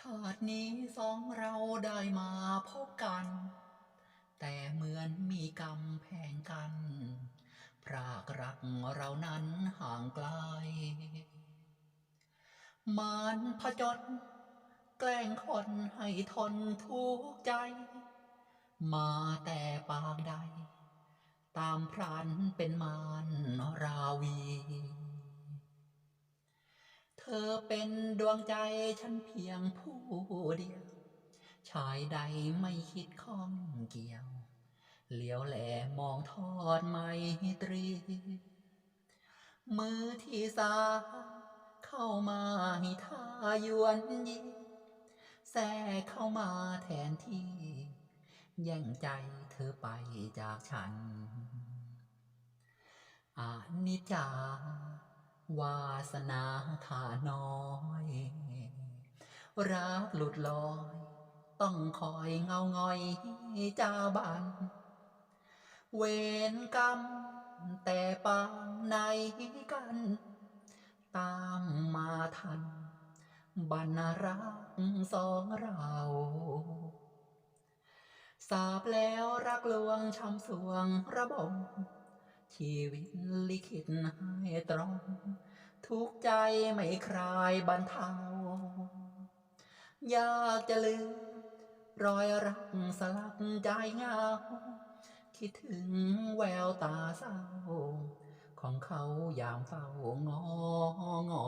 ชาตินี้สองเราได้มาพบกัน แต่เหมือนมีกรรมแพงกัน พรากรักเรานั้นห่างไกล มารผจญแกล้งคนให้ทนทุกข์ใจ มาแต่ปางใด ตามพรันเป็นมารราวี เป็นดวงใจฉันเพียงผู้เดียว ชายใดไม่คิดข้องเกี่ยว เหลียวแหลมองทอดไมตรี มือที่สาเข้ามาให้ทายวนยีแทรกเข้ามาแทนที่ แย่งใจเธอไปจากฉันอานิจจา วาสนาขาน้อย รักหลุดลอย ต้องคอยเงางอยจาบัน เวรกรรม แต่ปางไหนกัน ตามมาทัน บรรรักสองเราสาบแล้วรักลวงช้ำสวงระบม ชีวิตลิขิตให้ตรง ทุกใจไม่คลายบรรเทาอยากจะลืมรอยรักสลักใจเหงา คิดถึงแววตาเศร้า ของเขายามเฝ้างองอ